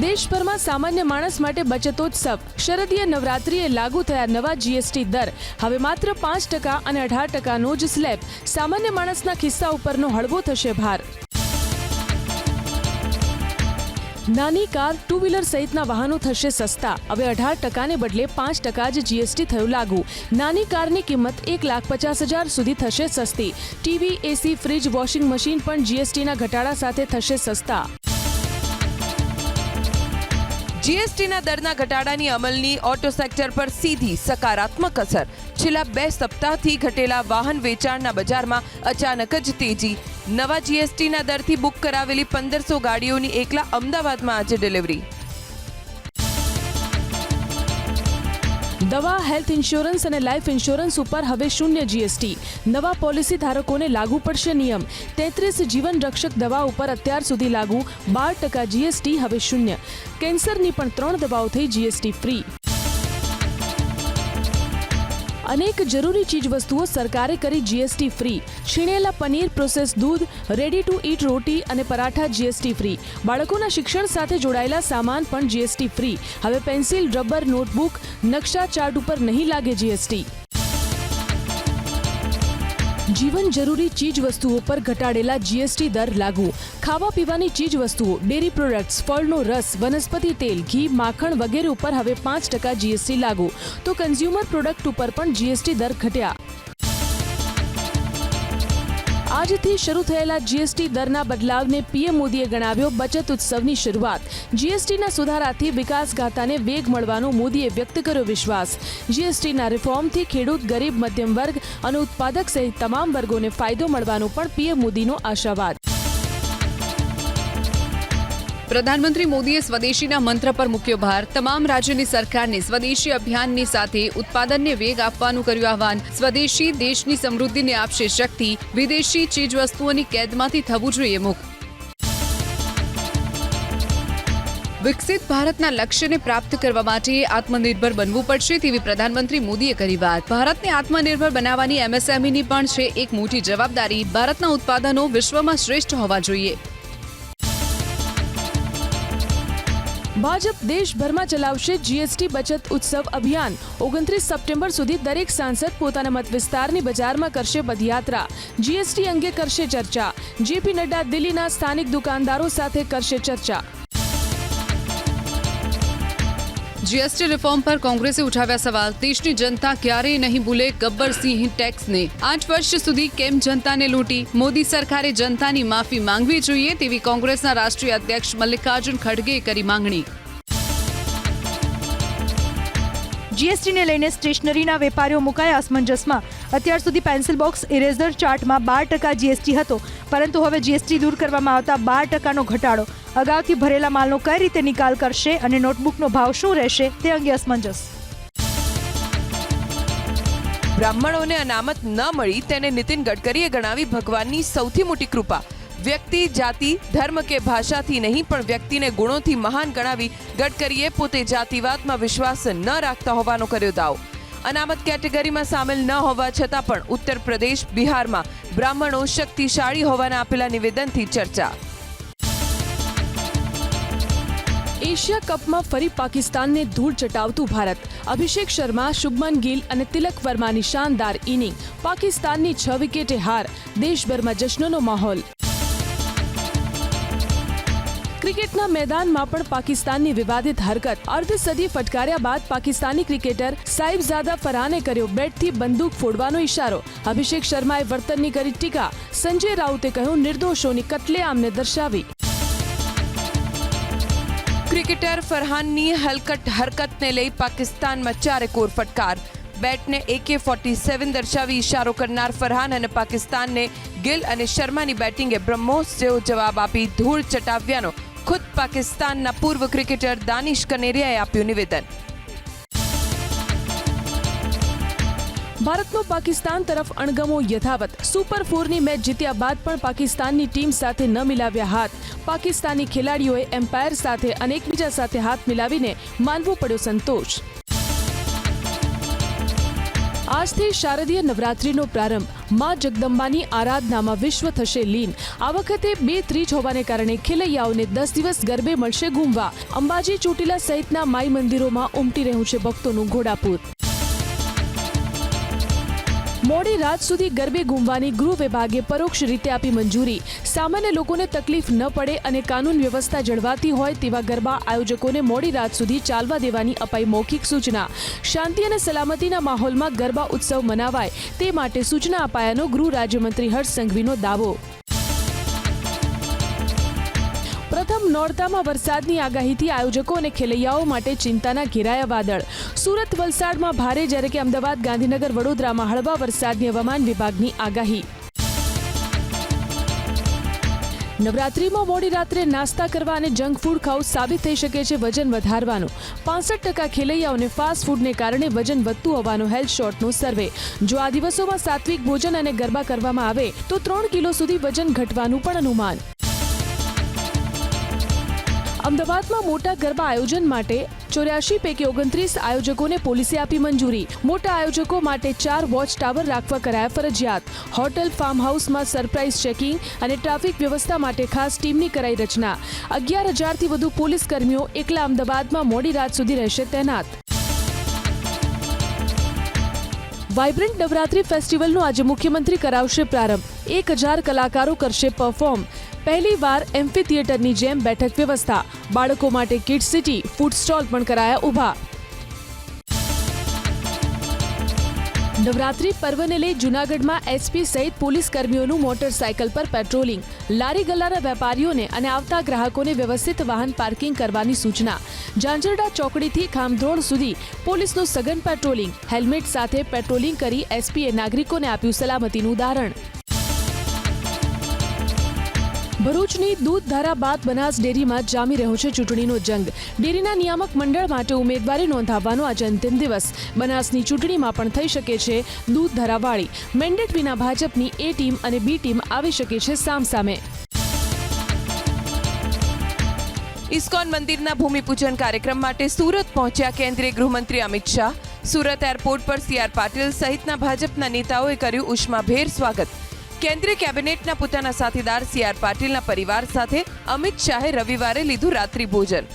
દેશભરમાં સામાન્ય માણસ માટે બચતોત્સવ. શરદીય નવરાત્રિએ લાગુ થયા નવા જીએસટી દર. હવે માત્ર પાંચ ટકા અને અઢાર ટકાનો જ સ્લેબ. સામાન્ય માણસના ખિસ્સા ઉપરનો હળવો થશે ભાર. નાની કાર ટુ વ્હીલર સહિતના વાહનો થશે સસ્તા. હવે અઢાર ટકાને બદલે પાંચ ટકા જ જીએસટી થયું લાગુ. નાની કારની કિંમત એક લાખ પચાસ હજાર સુધી થશે સસ્તી. TV, AC, fridge, washing machine પણ જીએસટીના ઘટાડા સાથે થશે સસ્તા. જીએસટીના દરના ઘટાડાની અમલની ઓટો સેક્ટર પર સીધી સકારાત્મક અસર. છેલ્લા બે સપ્તાહથી ઘટેલા વાહન વેચાણના બજારમાં અચાનક જ તેજી. નવા જીએસટીના દરથી બુક કરાવેલી પંદરસો ગાડીઓની એકલા અમદાવાદમાં આજે ડિલિવરી. દવા, હેલ્થ ઇન્સ્યોરન્સ અને લાઈફ ઇન્સ્યોરન્સ ઉપર હવે શૂન્ય જીએસટી નવા પોલિસી ધારકોને લાગુ પડશે નિયમ. તેત્રીસ જીવન રક્ષક દવા ઉપર અત્યાર સુધી લાગુ બાર ટકા જીએસટી હવે શૂન્ય. કેન્સરની પણ ત્રણ દવાઓ થઈ જીએસટી ફ્રી અનેક જરૂરી ચીજવસ્તુઓ સરકારે કરી જીએસટી ફ્રી છીણેલા પનીર પ્રોસેસ દૂધ રેડી ટુ ઈટ રોટી અને પરાઠા જીએસટી ફ્રી બાળકોના શિક્ષણ સાથે જોડાયેલા સામાન પણ જીએસટી ફ્રી હવે પેન્સિલ રબર નોટબુક નકશા ચાર્ટ ઉપર નહીં લાગે જીએસટી જીવન જરૂરી ચીજ વસ્તુઓ પર ઘટાડેલા જીએસટી દર લાગુ. ખાવા પીવાની ચીજ વસ્તુઓ ડેરી પ્રોડક્ટ્સ, ફળનો રસ, વનસ્પતિ તેલ, ઘી, માખણ વગેરે ઉપર હવે પાંચ ટકા જીએસટી લાગુ. તો કન્ઝ્યુમર પ્રોડક્ટ ઉપર પણ જીએસટી દર ઘટ્યા. આજથી શરૂ થયેલા જીએસટી દરના બદલાવને પીએમ મોદીએ ગણાવ્યો બચત ઉત્સવની શરૂઆત. જીએસટીના સુધારાથી વિકાસ ગાથાને વેગ મળવાનો મોદીએ વ્યક્ત કર્યો વિશ્વાસ. જીએસટીના રિફોર્મથી ખેડૂત, ગરીબ, મધ્યમ વર્ગ અને ઉત્પાદક સહિત તમામ વર્ગોને ફાયદો મળવાનો પણ પીએમ મોદીનો આશાવાદ. પ્રધાનમંત્રી મોદીએ સ્વદેશીના મંત્ર પર મૂક્યો ભાર. તમામ રાજ્યની સરકારને સ્વદેશી અભિયાનની સાથે ઉત્પાદનને વેગ આપવાનું કર્યું આહવાન. સ્વદેશી દેશની સમૃદ્ધિને આપશે શક્તિ. વિદેશી ચીજવસ્તુઓની કેદમાંથી થવું જોઈએ મુક્ત. વિકસિત ભારતના લક્ષ્યને પ્રાપ્ત કરવા માટે આત્મનિર્ભર બનવું પડશે તેવી પ્રધાનમંત્રી મોદીએ કરી વાત. ભારતને આત્મનિર્ભર બનાવવાની એમએસએમઈની પણ છે એક મોટી જવાબદારી. ભારતના ઉત્પાદનો વિશ્વમાં શ્રેષ્ઠ હોવા જોઈએ. ભાજપ દેશભરમાં ચલાવશે જીએસટી બચત ઉત્સવ અભિયાન. ઓગણત્રીસ સપ્ટેમ્બર સુધી દરેક સાંસદ પોતાના મત વિસ્તારની બજારમાં કરશે પદયાત્રા. જીએસટી અંગે કરશે ચર્ચા. જેપી નડ્ડા દિલ્હીના સ્થાનિક દુકાનદારો સાથે કરશે ચર્ચા. જીએસટી રિફોર્મ પર કોંગ્રેસે ઉઠાવ્યા સવાલ. દેશની જનતા ક્યારેય નહીં ભૂલે ગબ્બરસિંહ ટેક્સને. આઠ વર્ષ સુધી કેમ જનતાને લૂંટી? મોદી સરકારે જનતાની માફી માંગવી જોઈએ તેવી કોંગ્રેસના રાષ્ટ્રીય અધ્યક્ષ મલ્લિકાર્જુન ખડગેએ કરી માંગણી. જીએસટીને લઈને સ્ટેશનરીના વેપારીઓ મુકાયા અસમંજસમાં. અત્યાર સુધી પેન્સિલ બોક્સ ઇરેઝર ચાર્ટમાં બાર ટકા જીએસટી હતો, પરંતુ હવે જીએસટી દૂર કરવામાં આવતા બાર ટકાનો ઘટાડો. અગાઉથી ભરેલા માલનો કઈ રીતે નિકાલ કરશે અને નોટબુકનો ભાવ શું રહેશે તે અંગે અસમંજસ. બ્રાહ્મણોને અનામત ન મળી તેને નીતિન ગડકરીએ ગણાવી ભગવાનની સૌથી મોટી કૃપા. વ્યક્તિ, જાતિ, ધર્મ કે ભાષાથી નહીં, પણ વ્યક્તિને ગુણોથી મહાન ગણાવી ગડકરીએ પોતે જાતિવાદમાં વિશ્વાસ ન રાખતા હોવાનો કર્યો દાવ. અનામત કેટેગરીમાં સામેલ ન હોવા છતાં પણ ઉત્તર પ્રદેશ, બિહારમાં બ્રાહ્મણો શક્તિશાળી હોવાના આપેલા નિવેદનથી ચર્ચા. એશિયા કપમાં ફરી પાકિસ્તાનને ધૂળ ચટાવતું ભારત. અભિષેક શર્મા, શુભમન ગિલ અને તિલક વર્માની શાનદાર ઇનિંગ. પાકિસ્તાનની છ વિકેટે હાર. દેશભરમાં જશ્નનો માહોલ. ક્રિકેટના મેદાનમાં પણ પાકિસ્તાનની વિવાદિત હરકત. અર્ધ સદી ફટકાર્યા બાદ પાકિસ્તાની ક્રિકેટર સાહિબઝાદા ફરાને કર્યો બેટથી બંદૂક ફોડવાનો ઇશારો અભિષેક શર્માએ વર્તનની કરી ટીકા. સંજય રાઉતે કહ્યું, નિર્દોષોની કતલેઆમને દર્શાવી. ક્રિકેટર ફરહાનની હલકટ હરકતને લઈ પાકિસ્તાનમાં ચારે કોર ફટકાર. બેટને એકે ફોર્ટી સેવન દર્શાવી ઇશારો કરનાર ફરહાન અને પાકિસ્તાનને ગિલ અને શર્માની બેટિંગે બ્રહ્મોસ જેવો જવાબ આપી ધૂળ ચટાવ્યાનો ખુદ પાકિસ્તાનના પૂર્વ ક્રિકેટર દાનિશ કનેરિયાએ આપ્યું નિવેદન ભારતનો પાકિસ્તાન તરફ અણગમો યથાવત સુપર ફોરની મેચ જીત્યા બાદ પણ પાકિસ્તાનની ટીમ સાથે ન મિલાવ્યા હાથ પાકિસ્તાની ખેલાડીઓએ એમ્પાયર સાથે અને એકબીજા સાથે હાથ મિલાવીને માનવો પડ્યો સંતોષ આજથી શારદીય નવરાત્રીનો પ્રારંભ. માં જગદંબાની આરાધનામાં વિશ્વ થશે લીન. આ વખતે બે ત્રીજ હોવાને કારણે ખેલૈયાઓને દસ દિવસ ગરબે મળશે ઘૂમવા. અંબાજી ચોટીલા સહિતના માઈ મંદિરોમાં ઉમટી રહ્યું છે ભક્તોનું ઘોડાપૂર. મોડી રાત સુધી ગરબે ઘૂમવાની ગૃહ વિભાગે પરોક્ષ રીતે આપી મંજૂરી. સામાન્ય લોકોને તકલીફ ન પડે અને કાનૂન વ્યવસ્થા જળવાતી હોય તેવા ગરબા આયોજકોને મોડી રાત સુધી ચાલવા દેવાની અપાઈ મૌખિક સૂચના. શાંતિ અને સલામતીના માહોલમાં ગરબા ઉત્સવ મનાવાય તે માટે સૂચના અપાયાનો ગૃહ રાજ્યમંત્રી હર્ષ સંઘવીનો દાવો. નોરતામાં વરસાદની આગાહીથી આયોજકો અને ખેલૈયાઓ માટે ચિંતાના ઘેરાયા વાદળ. સુરત વલસાડમાં ભારે, જ્યારે કે અમદાવાદ, ગાંધીનગર, વડોદરામાં હળવા વરસાદની હવામાન વિભાગની આગાહી. નવરાત્રીમાં મોડી રાત્રે નાસ્તા કરવા અને જંક ફૂડ ખાવું સાબિત થઈ શકે છે વજન વધારવાનું. પાસઠ ટકા ખેલૈયાઓને ફાસ્ટ ફૂડને કારણે વજન વધતું હોવાનો હેલ્થ શોર્ટનો સર્વે. જો આ દિવસોમાં સાત્વિક ભોજન અને ગરબા કરવામાં આવે, તો ત્રણ કિલો સુધી વજન ઘટવાનું પણ અનુમાન. અમદાવાદમાં મોટા ગરબા આયોજન માટે ચોર્યાસી પૈકી ઓગણત્રીસ આયોજકોને પોલીસે આપી મંજૂરી. મોટા આયોજકો માટે ચાર વોચ ટાવર રાખવા કરાયા ફરજિયાત. હોટેલ ફાર્મ હાઉસમાં સરપ્રાઇઝ ચેકિંગ અને ટ્રાફિક વ્યવસ્થા માટે ખાસ ટીમની કરાઈ રચના. અગિયાર હજારથી વધુ પોલીસ કર્મીઓ એકલા અમદાવાદમાં મોડી રાત સુધી રહેશે તૈનાત. વાઇબ્રન્ટ નવરાત્રી ફેસ્ટિવલનો આજે મુખ્યમંત્રી કરાવશે પ્રારંભ. એક હજાર કલાકારો કરશે પરફોર્મ પહેલીવાર એમ્ફી થિયેટરની જેમ બેઠક વ્યવસ્થા. બાળકો માટે કિડ સિટી ફૂડ સ્ટોલ પણ કરાયા ઊભા. નવરાત્રી પર્વને લઈ જૂનાગઢમાં એસપી સહિત પોલીસ કર્મીઓનું મોટરસાયકલ પર પેટ્રોલિંગ. લારી ગલ્લાના વેપારીઓને અને આવતા ગ્રાહકોને વ્યવસ્થિત વાહન પાર્કિંગ કરવાની સૂચના. ઝાંઝરડા ચોકડીથી ખામધ્રોળ સુધી પોલીસનું સઘન પેટ્રોલિંગ. હેલ્મેટ સાથે પેટ્રોલિંગ કરી એસપીએ નાગરિકોને આપ્યું સલામતીનું ઉદાહરણ. ભરૂચની દૂધ ધારા બાદ બનાસ ડેરીમાં જામી રહ્યો છે ચૂંટણીનો જંગ. ડેરીના નિયામક મંડળ માટે ઉમેદવારી નોંધાવવાનો આજે અંતિમ દિવસ. બનાસની ચૂંટણીમાં પણ થઈ શકે છે દૂધ ધારાવાળી મેન્ડેટ વિના ભાજપની એ ટીમ અને બી ટીમ આવી શકે છે સામસામે. ઇસ્કોન મંદિરના ભૂમિપૂજન કાર્યક્રમ માટે સુરત પહોંચ્યા કેન્દ્રીય ગૃહમંત્રી અમિત શાહ. સુરત એરપોર્ટ પર સીઆર પાટીલ સહિતના ભાજપના નેતાઓએ કર્યું ઉષ્માભેર સ્વાગત. કેન્દ્રીય કેબિનેટના પોતાના સાથીદાર સીઆર પાટીલના પરિવાર સાથે અમિત શાહે રવિવારે લીધું રાત્રિ ભોજન.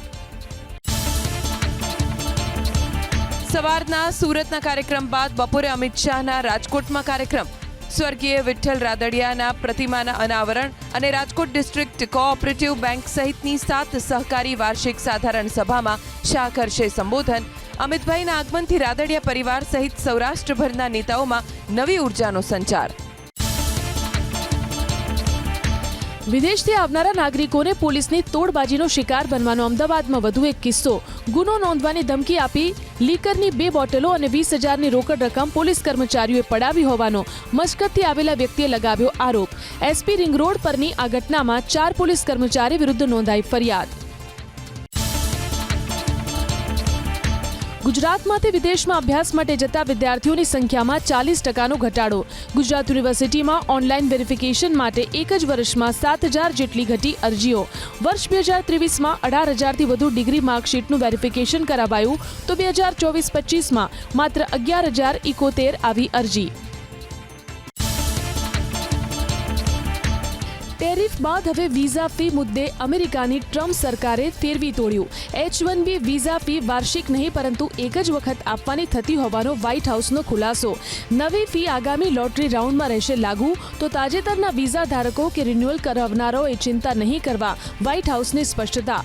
સવારના સુરતના કાર્યક્રમ બાદ બપોરે અમિત શાહના રાજકોટમાં કાર્યક્રમ. સ્વર્ગીય વિઠ્ઠલ રાદડિયાના પ્રતિમાના અનાવરણ અને રાજકોટ ડિસ્ટ્રિક્ટ કોઓપરેટિવ બેંક સહિતની સાત સહકારી વાર્ષિક સાધારણ સભામાં શાહ કરશે સંબોધન. અમિતભાઈના આગમનથી રાદડિયા પરિવાર સહિત સૌરાષ્ટ્રભરના નેતાઓમાં નવી ઉર્જાનો સંચાર. વિદેશથી આવનારા નાગરિકોને પોલીસની તોડબાજીનો શિકાર બનવાનો અમદાવાદમાં વધુ એક કિસ્સો. ગુનો નોંધવાની ધમકી આપી લીકરની બે બોટલો અને વીસ હજારની રોકડ રકમ પોલીસ કર્મચારીઓએ પડાવી હોવાનો મસ્કતથી આવેલા વ્યક્તિએ લગાવ્યો આરોપ. એસપી રિંગ રોડ પરની આ ઘટનામાં ચાર પોલીસ કર્મચારી વિરુદ્ધ નોંધાઈ ફરિયાદ. ગુજરાતમાંથી વિદેશમાં અભ્યાસ માટે જતા વિદ્યાર્થીઓની સંખ્યામાં ચાલીસ ટકાનો ઘટાડો. ગુજરાત યુનિવર્સિટીમાં ઓનલાઈન વેરિફિકેશન માટે એક જ વર્ષમાં સાત હજાર જેટલી ઘટી અરજીઓ. વર્ષ બે હજાર ત્રેવીસમાં અઢાર હજારથી વધુ ડિગ્રી માર્કશીટનું વેરિફિકેશન કરાવાયું તો બે હજાર ચોવીસ પચીસમાં માત્ર અગિયાર હજાર ઇકોતેર આવી અરજી. ટેરિફ બાદ હવે વિઝા ફી મુદ્દે અમેરિકાની ટ્રમ્પ સરકારે ફેરવી તોડ્યું. H one B visa fee વાર્ષિક નહીં, પરંતુ એક જ વખત આપવાની થતી હોવાનો વ્હાઇટ હાઉસનો ખુલાસો. નવી ફી આગામી લોટરી રાઉન્ડમાં રહેશે લાગુ. તો તાજેતરના વિઝા ધારકો કે રિન્યુઅલ કરાવનારાઓએ ચિંતા નહીં કરવા વ્હાઇટ હાઉસની સ્પષ્ટતા.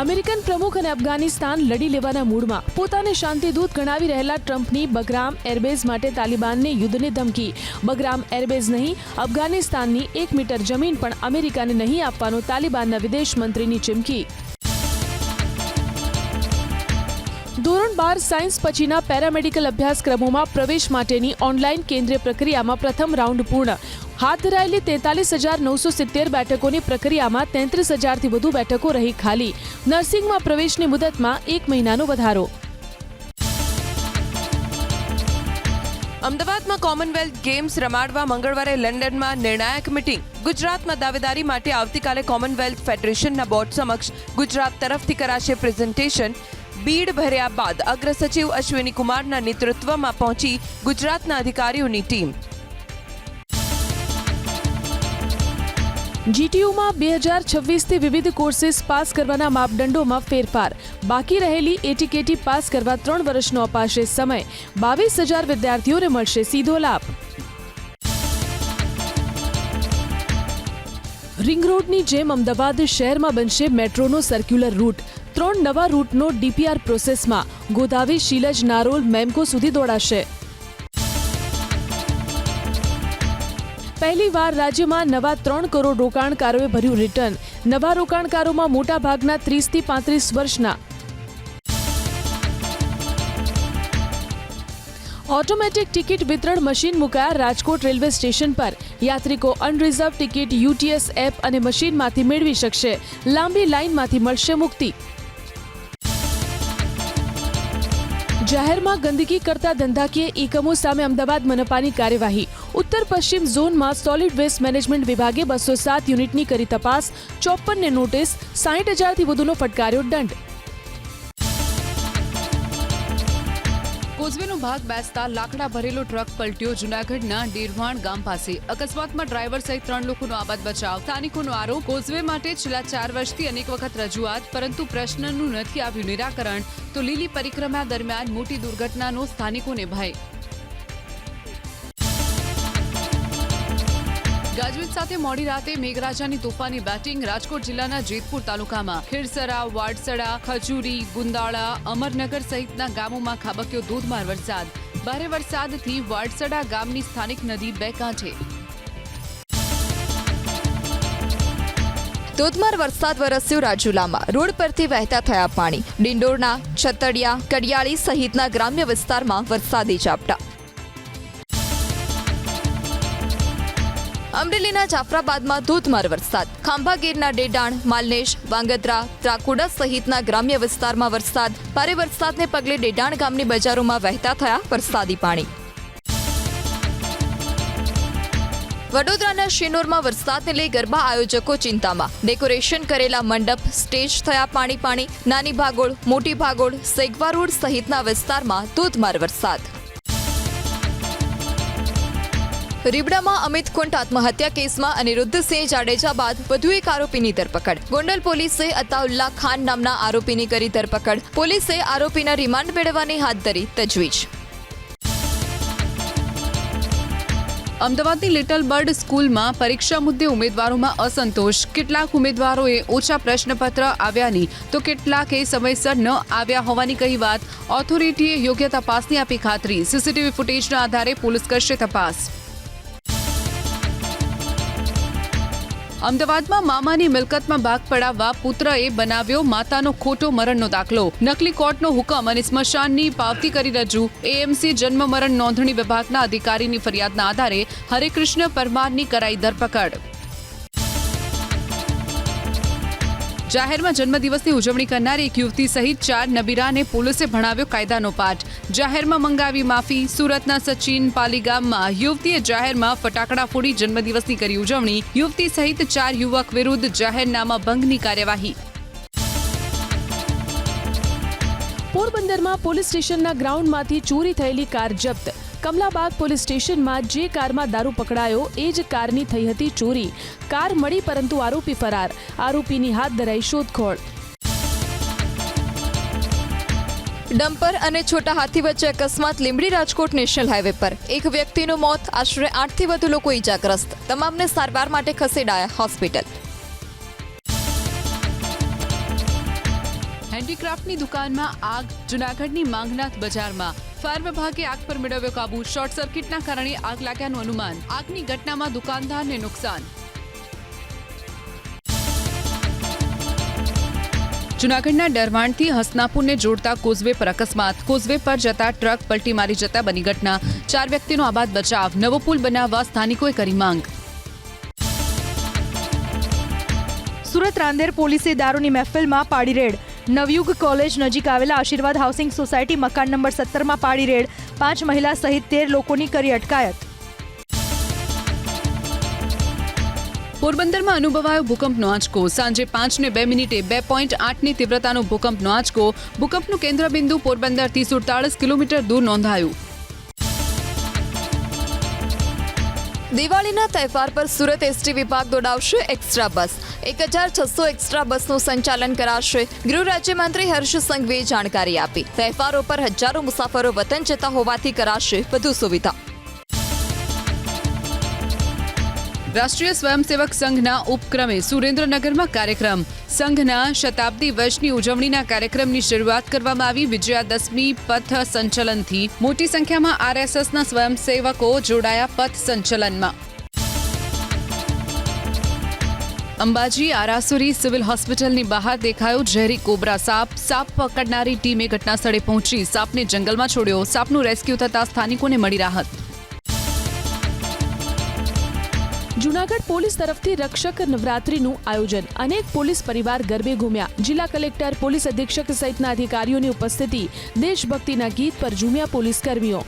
અમેરિકન પ્રમુખ અને અફઘાનિસ્તાન લડી લેવાના મૂડમાં. પોતાને શાંતિદૂત ગણાવી રહેલા ટ્રમ્પની બગરામ એરબેઝ માટે તાલિબાનને યુદ્ધની ધમકી. બગરામ એરબેઝ નહીં, અફઘાનિસ્તાનની એક મીટર જમીન પણ અમેરિકાને નહીં આપવાનો તાલિબાનના વિદેશ મંત્રીની ચીમકી. ધોરણ બાર સાયન્સ પછીના પેરામેડિકલ અભ્યાસક્રમોમાં પ્રવેશ માટેની ઓનલાઈન કેન્દ્રીય પ્રક્રિયામાં પ્રથમ રાઉન્ડ પૂર્ણ. હાથ ધરાયેલી તેતાલીસ હજાર નવસો સિત્તેર બેઠકોની પ્રક્રિયામાં તેત્રીસ હજારથી વધુ બેઠકો રહી ખાલી. નર્સિંગમાં પ્રવેશની મુદતમાં એક મહિનાનો વધારો. અમદાવાદમાં કોમનવેલ્થ ગેમ્સ રમાડવા મંગળવારે લંડનમાં નિર્ણાયક મિટિંગ. ગુજરાતમાં દાવેદારી માટે આવતીકાલે કોમનવેલ્થ ફેડરેશનના બોર્ડ સમક્ષ ગુજરાત તરફથી કરાશે પ્રેઝન્ટેશન. બીડ ભર્યા બાદ અગ્ર સચિવ અશ્વિની કુમારના નેતૃત્વમાં પહોંચી ગુજરાતના અધિકારીઓની ટીમ. જીટીયુમાં બે હજાર છવ્વીસથી વિવિધ કોર્સીસ પાસ કરવાના માપદંડોમાં ફેરફાર. બાકી રહેલી એટીકેટી પાસ કરવા ત્રણ વર્ષનો અપાશે સમય. બાવીસ હજાર વિદ્યાર્થીઓને મળશે સીધો લાભ. રિંગ રોડની જેમ અમદાવાદ શહેરમાં બનશે મેટ્રોનો સર્ક્યુલર રૂટ ત્રણ નવા રૂટનો ડીપીઆર પ્રોસેસમાં ગોદાવી, શીલજ, નારોલ, મેમકો સુધી દોડાશે. પહેલીવાર રાજ્યમાં નવા ત્રણ કરોડ રોકાણકારોએ ભર્યું રિટર્ન નવા રોકાણકારોમાં મોટા ભાગના ત્રીસથી પાંત્રીસ વર્ષના. ઓટોમેટિક ટિકિટ વિતરણ મશીન મુકાયા રાજકોટ રેલવે સ્ટેશન પર. યાત્રિકો અનરિઝર્વ ટિકિટ યુટીએસ એપ અને મશીનમાંથી મેળવી શકશે. લાંબી લાઇનમાંથી મળશે મુક્તિ. જાહેરમાં ગંદકી કરતા ધંધાકીય એકમો સામે અમદાવાદ મનપાની કાર્યવાહી. ઉત્તર પશ્ચિમ ઝોનમાં સોલિડ વેસ્ટ મેનેજમેન્ટ વિભાગે બસો સાત યુનિટની કરી તપાસ ચોપનને નોટિસ સાહીઠ હજારથી વધુનો ફટકાર્યો દંડ. કોઝવેનો ભાગ બેસતા લાકડા ભરેલો ટ્રક પલટ્યો જુનાગઢના ડેરવાણ ગામ પાસે. અકસ્માતમાં ડ્રાઈવર સહિત ત્રણ લોકોનો આબાદ બચાવ. સ્થાનિકોનો આરોપ, કોઝવે માટે છેલ્લા ચાર વર્ષથી અનેક વખત રજૂઆત, પરંતુ પ્રશ્નનું નથી આવ્યું નિરાકરણ. તો લીલી પરિક્રમા દરમિયાન મોટી દુર્ઘટનાનો સ્થાનિકોને ભય. ગાજવીજ સાથે મોડી રાતે મેઘરાજાની તોફાની બેટિંગ રાજકોટ જિલ્લાના જેતપુર તાલુકામાં. ખીરસરા વાડસડા ખજૂરી, ગુંદાળા, અમરનગર સહિતના ગામોમાં ખાબક્યો ધોધમાર વરસાદ. ભારે વરસાદથી વાડસડા ગામની સ્થાનિક નદી બે કાંઠે. ધોધમાર વરસાદ વરસ્યો રાજુલામાં. રોડ પરથી વહેતા થયા પાણી. ડિંડોરના, છતડિયા, કડિયાળી સહિતના ગ્રામ્ય વિસ્તારમાં વરસાદી ઝાપટા. અમરેલીના જાફરાબાદમાં ધોધમાર વરસાદ. ખાંભાગીરના ડેડાણ, માલનેશ, વાંગદ્રા, ત્રાકુડા સહિતના ગ્રામ્ય વિસ્તારમાં વરસાદ. ભારે વરસાદને પગલે ડેડાણ ગામની બજારોમાં વહેતા થયા વરસાદી પાણી. વડોદરાના શિનોરમાં વરસાદને લઈ ગરબા આયોજકો ચિંતામાં. ડેકોરેશન કરેલા મંડપ, સ્ટેજ થયા પાણી પાણી, નાની ભાગોળ, મોટી ભાગોળ સેગવા રોડ સહિતના વિસ્તારમાં ધોધમાર વરસાદ. રીબડામાં અમિત કુંટ આત્મહત્યા કેસમાં અનિરુદ્ધસિંહ જાડેજા બાદ વધુ એક આરોપીની ધરપકડ. ગોંડલ પોલીસે અતાઉલ્લા ખાન નામના આરોપીની કરી ધરપકડ. પોલીસે આરોપીના રિમાન્ડ મેળવવાની હાથ ધરી તજવીજ. અમદાવાદની લિટલ બર્ડ સ્કૂલમાં પરીક્ષા મુદ્દે ઉમેદવારોમાં અસંતોષ. કેટલાક ઉમેદવારોએ ઓછા પ્રશ્નપત્ર આવ્યાની તો કેટલાકે સમયસર ન આવ્યા હોવાની કહી વાત. ઓથોરિટીએ યોગ્ય તપાસની આપી ખાતરી. સીસીટીવી ફૂટેજના આધારે પોલીસ કરશે તપાસ. અમદાવાદમાં મામાની મિલકતમાં ભાગ પડાવવા પુત્રએ બનાવ્યો માતાનો ખોટો મરણનો દાખલો. નકલી કોર્ટનો હુકમ અને સ્મશાનની પાવતી કરી રજૂ. એએમસી જન્મ મરણ નોંધણી વિભાગના અધિકારીની ફરિયાદના આધારે હરેકૃષ્ણ પરમારની કરાઈ ધરપકડ. જાહેરમાં જન્મદિવસની ઉજવણી કરનારી એક યુવતી સહિત ચાર નબીરાને પોલીસે ભણાવ્યો કાયદાનો પાઠ. જાહેરમાં મંગાવી માફી, સુરતના સચિન પાલીગામમાં યુવતીએ જાહેરમાં ફટાકડા ફોડી જન્મદિવસની કરી ઉજવણી. યુવતી સહિત ચાર યુવક વિરુદ્ધ જાહેરનામા ભંગની કાર્યવાહી. પોરબંદરમાં પોલીસ સ્ટેશનના ગ્રાઉન્ડમાંથી ચોરી થયેલી કાર જપ્ત. કમલાબાગ પોલીસ સ્ટેશનમાં જે કારમાં દારૂ પકડાયો, એ જ કારની થઈ હતી ચોરી. કાર મળી પરંતુ આરોપી ફરાર. આરોપીની હાથ ધરાઈ શોધખોળ. ડમ્પર અને છોટા હાથી વચ્ચે અકસ્માત લીંબડી રાજકોટ નેશનલ હાઈવે પર. એક વ્યક્તિનું મોત આશરે આઠથી વધુ લોકો ઈજાગ્રસ્ત. તમામને સારવાર માટે ખસેડાયા હોસ્પિટલ. હેન્ડીક્રાફ્ટની દુકાનમાં આગ, જુનાગઢની માંગનાથ બજારમાં. ફાયર વિભાગે આગ પર મેળવ્યો કાબુ. શોર્ટ સર્કિટના કારણે આગ લાગ્યાનું અનુમાન. આગની ઘટનામાં દુકાનદારને નુકસાન. જુનાગઢના ડરવાણથી હસનાપુરને જોડતા કોઝવે પર અકસ્માત. કોઝવે પર જતા ટ્રક પલટી મારી જતા બની ઘટના. ચાર વ્યક્તિનો આબાદ બચાવ. નવો પુલ બનાવવા સ્થાનિકોએ કરી માંગ. સુરત રાંદેર પોલીસે દારૂની મહેફિલમાં પાડી રેડ. નવયુગ કોલેજ નજીક આવેલા આશીર્વાદ હાઉસિંગ સોસાયટી મકાન નંબર સત્તરમાં પાડી રેડ. પાંચ મહિલા સહિત તેર લોકોની કરી અટકાયત. પોરબંદરમાં અનુભવાયો ભૂકંપનો આંચકો. સાંજે પાંચને બે મિનિટે બે પોઈન્ટ આઠની તીવ્રતાનો ભૂકંપનો આંચકો. ભૂકંપનું કેન્દ્રબિંદુ પોરબંદરથી સુડતાળીસ કિલોમીટર દૂર નોંધાયું. દિવાળીના તહેવાર પર સુરત એસટી વિભાગ દોડાવશે એક્સ્ટ્રા બસ. એક હજાર છસો એક્સ્ટ્રા બસનું સંચાલન કરાશે. ગૃહ રાજ્યમંત્રી હર્ષ સંઘવીએ જાણકારી આપી. તહેવારો પર હજારો મુસાફરો વતન જતા હોવાથી કરાશે વધુ સુવિધા. રાષ્ટ્રીય સ્વયંસેવક સંઘના ઉપક્રમે સુરેન્દ્રનગરમાં કાર્યક્રમ. સંઘના શતાબ્દી વર્ષની ઉજવણીના કાર્યક્રમની શરૂઆત કરવામાં આવી. વિજયાદશમી પથ સંચલનથી મોટી સંખ્યામાં આરએસએસના સ્વયંસેવકો જોડાયા પથ સંચલનમાં. અંબાજી આરાસુરી સિવિલ હોસ્પિટલની બહાર દેખાયો ઝેરી કોબરા સાપ. સાપ પકડનારી ટીમે ઘટનાસ્થળે પહોંચી સાપને જંગલમાં છોડ્યો. સાપનું રેસ્ક્યુ થતા સ્થાનિકોને મળી રાહત. જૂનાગઢ પોલીસ તરફથી રક્ષક નવરાત્રીનું આયોજન. અનેક પોલીસ પરિવાર ગરબે ઘૂમ્યા. જિલ્લા કલેક્ટર, પોલીસ અધિક્ષક સહિતના અધિકારીઓની ઉપસ્થિતિ દેશભક્તિના ગીત પર ઝૂમ્યા પોલીસ કર્મીઓ.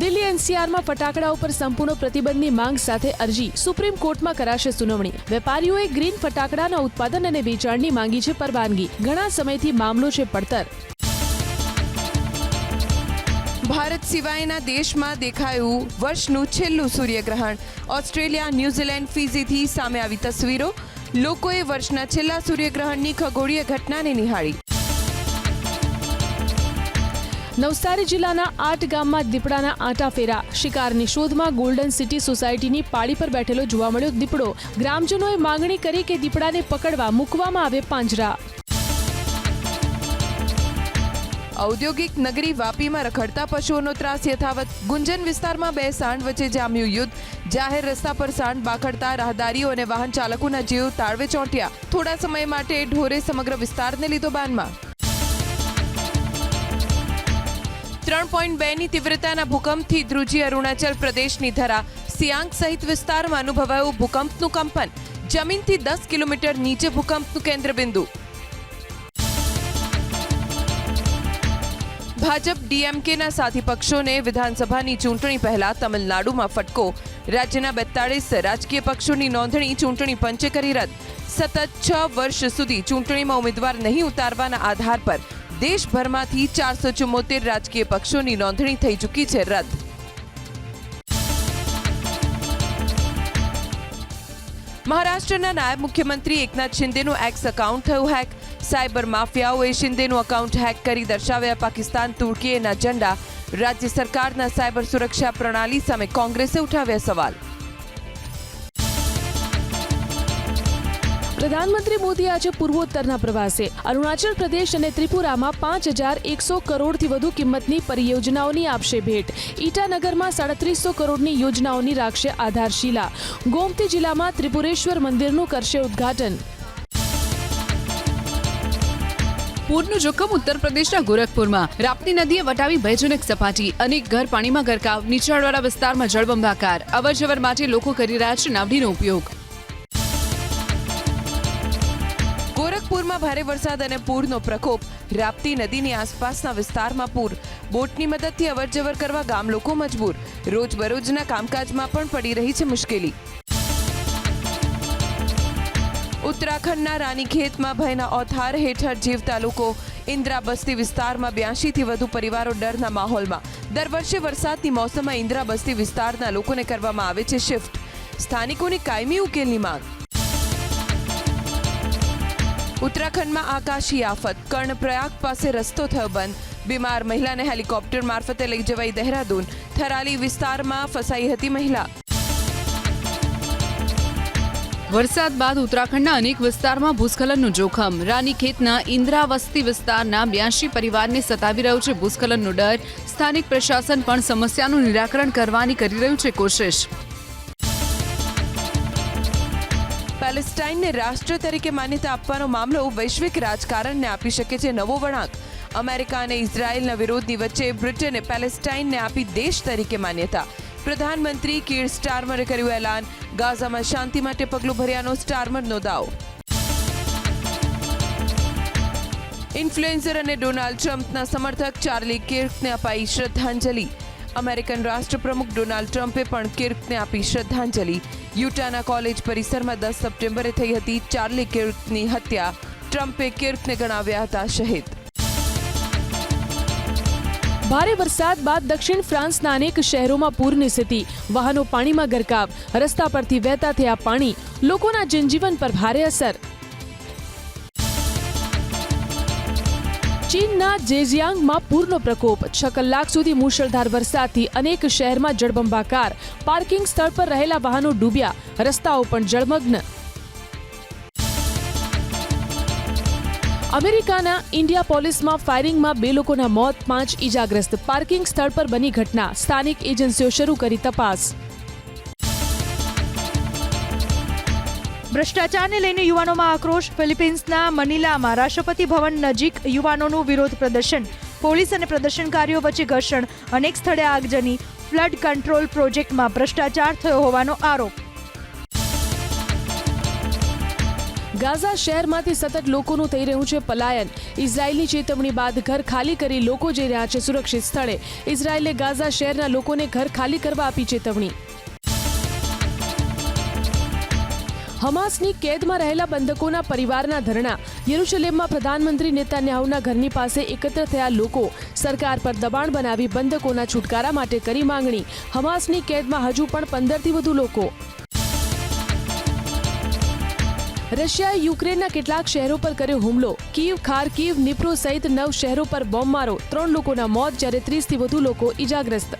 દિલ્હી એનસીઆરમાં ફટાકડા ઉપર સંપૂર્ણ પ્રતિબંધની માંગ સાથે અરજી. સુપ્રીમ કોર્ટમાં કરાશે સુનાવણી. વેપારીઓએ ગ્રીન ફટાકડાના ઉત્પાદન અને વેચાણની માંગી છે પરવાનગી. ઘણા સમયથી મામલો છે પડતર. ભારત સિવાયના દેશમાં દેખાયું વર્ષનું છેલ્લું સૂર્યગ્રહણ. ઓસ્ટ્રેલિયા, ન્યૂઝીલેન્ડ ફિઝીથી સામે આવી તસવીરો. લોકોએ વર્ષના છેલ્લા સૂર્યગ્રહણની ખગોળીય ઘટનાને નિહાળી. નવસારી જિલ્લાના આઠ ગામમાં દીપડાના આંટા ફેરા શિકારની શોધમાં ગોલ્ડન સિટી સોસાયટીની પાળી પર બેઠેલો જોવા મળ્યો દીપડો. ગ્રામજનોએ માંગણી કરી કે દીપડાને પકડવા મૂકવામાં આવે પાંજરા. ઔદ્યોગિક નગરી વાપીમાં રખડતા પશુઓનો ત્રાસ યથાવત. ગુંજન વિસ્તારમાં બે સાંડ વચ્ચે જામ્યું યુદ્ધ. જાહેર રસ્તા પર સાંડ બાખડતા રાહદારીઓ અને વાહન ચાલકોના જીવ તાળવે ચોંટ્યા. થોડા સમય માટે ઢોરે સમગ્ર વિસ્તારને લીધો બાનમાં. ત્રણ પોઈન્ટ બેની તીવ્રતાના ભૂકંપથી ધ્રુજી અરુણાચલ પ્રદેશની ધરા. સિયાંગ સહિત વિસ્તારમાં અનુભવાયું ભૂકંપનું કંપન. જમીનથી દસ કિલોમીટર નીચે ભૂકંપનું કેન્દ્રબિંદુ. ભાજપ ડીએમકેના સાથી પક્ષોને વિધાનસભાની ચૂંટણી પહેલા તમિલનાડુમાં ફટકો. રાજ્યના બેતાળીસ રાજકીય પક્ષોની નોંધણી ચૂંટણી પંચે કરી રદ. સતત છ વર્ષ સુધી ચૂંટણીમાં ઉમેદવાર નહીં ઉતારવાના આધાર પર દેશભરમાંથી ચારસો ચુમ્મોતેર રાજકીય પક્ષોની નોંધણી થઈ ચૂકી છે રદ. મહારાષ્ટ્રના નાયબ મુખ્યમંત્રી એકનાથ શિંદેનું એક્સ એકાઉન્ટ થયું હેક. સાયબર માફિયાઓએ શિંદેનું એકાઉન્ટ હેક કરી દર્શાવ્યા પાકિસ્તાન તુર્કીએના ઝંડા. રાજ્ય સરકારના સાયબર સુરક્ષા પ્રણાલી સામે કોંગ્રેસે ઉઠાવ્યા સવાલ. પ્રધાનમંત્રી મોદી આજે પૂર્વોત્તરના પ્રવાસે. અરુણાચલ પ્રદેશ અને ત્રિપુરામાં પાંચ હજાર એકસો કરોડથી વધુ કિંમતની પરિયોજનાઓની આપશે ભેટ. ઈટાનગરમાં સાડત્રીસો કરોડની યોજનાઓની રાખશે આધારશિલા. ગોમતી જિલ્લામાં ત્રિપુરેશ્વર મંદિરનું કરશે ઉદ્ઘાટન. પૂરનું જોખમ ઉત્તર પ્રદેશના ગોરખપુરમાં. રાપ્તી નદીએ વટાવી ભયજનક સપાટી. અનેક ઘર પાણીમાં ગરકાવ. નીચાણવાળા વિસ્તારમાં જળબંબાકાર. અવરજવર માટે લોકો કરી રહ્યા છે નાવડીનો ઉપયોગ. ગોરખપુરમાં ભારે વરસાદ અને પૂરનો પ્રકોપ. રાપ્તી નદીની આસપાસના વિસ્તારમાં પૂર. બોટની મદદથી અવરજવર કરવા ગામ લોકો મજબૂર. રોજબરોજના કામકાજમાં પણ પડી રહી છે મુશ્કેલી. ઉત્તરાખંડના રાનીખેતમાં ભયના ઓથાર હેઠળ જીવતા લોકો. ઇન્દ્રા બસ્તી વિસ્તારમાં બ્યાસીથી વધુ પરિવારો ડરના માહોલમાં. દર વર્ષે વરસાદની મોસમમાં ઇન્દ્રા બસ્તી વિસ્તારના લોકોને કરવામાં આવે છે શિફ્ટ. સ્થાનિકોની કાયમી ઉકેલની માંગ. ઉત્તરાખંડમાં આકાશી આફત. કર્ણપ્રયાગ પાસે રસ્તો થયો બંધ. બીમાર મહિલાને હેલિકોપ્ટર મારફતે લઈ જવાઈ દહેરાદૂન. થરાલી વિસ્તારમાં ફસાઈ હતી મહિલા. વરસાદ બાદ ઉત્તરાખંડના અનેક વિસ્તારમાં ભૂસ્ખલનનું જોખમ. રાનીખેતના ઇન્દ્રાવસ્તી વિસ્તારના બ્યાસી પરિવારને સતાવી રહ્યો છે ભૂસ્ખલનનો ડર. સ્થાનિક પ્રશાસન પણ સમસ્યાનું નિરાકરણ કરવાની કરી રહ્યું છે કોશિશ. પેલેસ્ટાઇનને રાષ્ટ્ર તરીકે માન્યતા આપવાનો મામલો વૈશ્વિક રાજકારણને આપી શકે છે નવો વળાંક. અમેરિકા અને ઇઝરાયેલના વિરોધની વચ્ચે બ્રિટને પેલેસ્ટાઇનને આપી દેશ તરીકે માન્યતા. પ્રધાનમંત્રી કીર સ્ટારમરે કર્યું એલાન. ગાઝામાં શાંતિ માટે પગલું ભર્યાનો સ્ટારમરનો દાવો. ઇન્ફ્લુએન્સર અને ડોનાલ્ડ ટ્રમ્પના સમર્થક ચાર્લી કિર્કને અપાઈ શ્રદ્ધાંજલિ. અમેરિકન રાષ્ટ્રપ્રમુખ ડોનાલ્ડ ટ્રમ્પે પણ કિર્કને આપી શ્રદ્ધાંજલિ. યુટાના કોલેજ પરિસરમાં દસ સપ્ટેમ્બરે થઈ હતી ચાર્લી કિર્કની હત્યા. ટ્રમ્પે કિર્કને ગણાવ્યા હતા શહીદ. ભારે વરસાદ બાદ દક્ષિણ ફ્રાન્સના અનેક શહેરોમાં પૂરની સ્થિતિ. વાહનો પાણીમાં ગરકાવ. રસ્તા પરથી વહેતા થયા પાણી. લોકોના જનજીવન પર ભારે અસર. ચીનના જેજિયાંગમાં પૂરનો પ્રકોપ. છ કલાક સુધી મુશળધાર વરસાદથી અનેક શહેરમાં જળબંબાકાર. પાર્કિંગ સ્થળ પર રહેલા વાહનો ડૂબ્યા. રસ્તાઓ પણ જળમગ્ન. અમેરિકાના ઇન્ડિયા પોલીસમાં ફાયરિંગમાં બે લોકોના મોત, પાંચ ઈજાગ્રસ્ત. પાર્કિંગ સ્થળ પર બની ઘટના. સ્થાનિક એજન્સીઓ શરૂ કરી તપાસ. ભ્રષ્ટાચારને લઈને યુવાનોમાં આક્રોશ. ફિલિપિન્સના મનીલામાં રાષ્ટ્રપતિ ભવન નજીક યુવાનોનું વિરોધ પ્રદર્શન. પોલીસ અને પ્રદર્શનકારીઓ વચ્ચે ઘર્ષણ. અનેક સ્થળે આગજની ફ્લડ કંટ્રોલ પ્રોજેક્ટમાં ભ્રષ્ટાચાર થયો હોવાનો આરોપ. ગાઝા શહેરમાંથી સતત લોકોનું થઈ રહ્યું છે પલાયન. ઇઝરાયેલની ચેતવણી બાદ ઘર ખાલી કરી લોકો જઈ રહ્યા છે સુરક્ષિત સ્થળે. ઇઝરાયેલે ગાઝા શહેરના લોકોને ઘર ખાલી કરવા આપી ચેતવણી. હમાસની કેદમાં રહેલા બંધકોના પરિવારના ધરણા. યરુશલેમમાં પ્રધાનમંત્રી નેતાન્યાહુના ઘરની પાસે એકત્ર થયા લોકો સરકાર પર દબાણ બનાવી બંધકોના છુટકારા માટે કરી માંગણી. હમાસની કેદમાં હજુ પણ પંદરથી વધુ લોકો. રશિયાએ યુક્રેનના કેટલાક શહેરો પર કર્યો હુમલો. કીવ, ખારકીવ, નિપ્રો સહિત નવ શહેરો પર બોમ્બમારો ત્રણ લોકોના મોત જ્યારે ત્રીસથી વધુ લોકો ઇજાગ્રસ્ત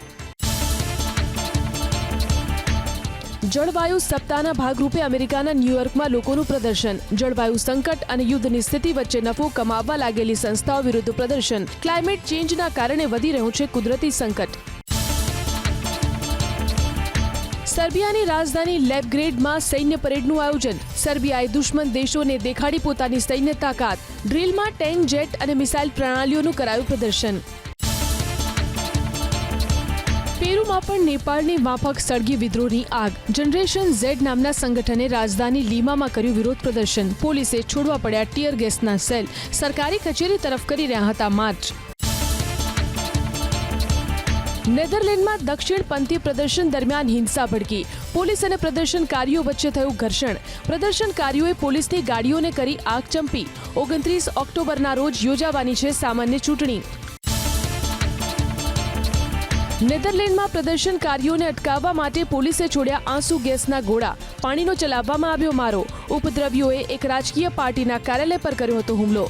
જળવાયુ સપ્તાહના ભાગરૂપે અમેરિકાના ન્યૂયોર્કમાં લોકોનું પ્રદર્શન. જળવાયુ સંકટ અને યુદ્ધની સ્થિતિ વચ્ચે નફો કમાવવા લાગેલી સંસ્થાઓ વિરુદ્ધ પ્રદર્શન. ક્લાઇમેટ ચેન્જના કારણે વધી રહ્યું છે કુદરતી સંકટ. સર્બિયાની રાજધાની લેબગ્રેડમાં સૈન્ય પરેડનું આયોજન. સર્બિયાએ દુશ્મન દેશોને દેખાડી પોતાની સૈન્ય તાકાત. ડ્રીલમાં ટેન્ક જેટ અને મિસાઇલ પ્રણાલીઓનું કરાયું પ્રદર્શન. પેરુમાં પણ નેપાળની માફક સળગી વિદ્રોહની આગ. જનરેશન ઝેડ નામના સંગઠને રાજધાની લીમામાં કર્યું વિરોધ પ્રદર્શન. પોલીસે છોડવા પડ્યા ટીયર ગેસના સેલ. સરકારી કચેરી તરફ કરી રહ્યા હતા માર્ચ. નેધરલેન્ડમાં દક્ષિણપંથી પ્રદર્શન દરમિયાન હિંસા ભડકી. પોલીસ અને પ્રદર્શનકારીઓ વચ્ચે થયું ઘર્ષણ. પ્રદર્શનકારીઓએ પોલીસની ગાડીઓને કરી આગ ચંપી. ઓગણત્રીસ ઓક્ટોબરના રોજ યોજાવાની છે સામાન્ય ચૂંટણી. નેધરલેન્ડમાં પ્રદર્શનકારીઓને અટકાવવા માટે પોલીસે છોડ્યા આંસુ ગેસના ગોળા. પાણીનો ચલાવવામાં આવ્યો મારો. ઉપદ્રવીઓએ એક રાજકીય પાર્ટીના કાર્યાલય પર કર્યો હતો હુમલો.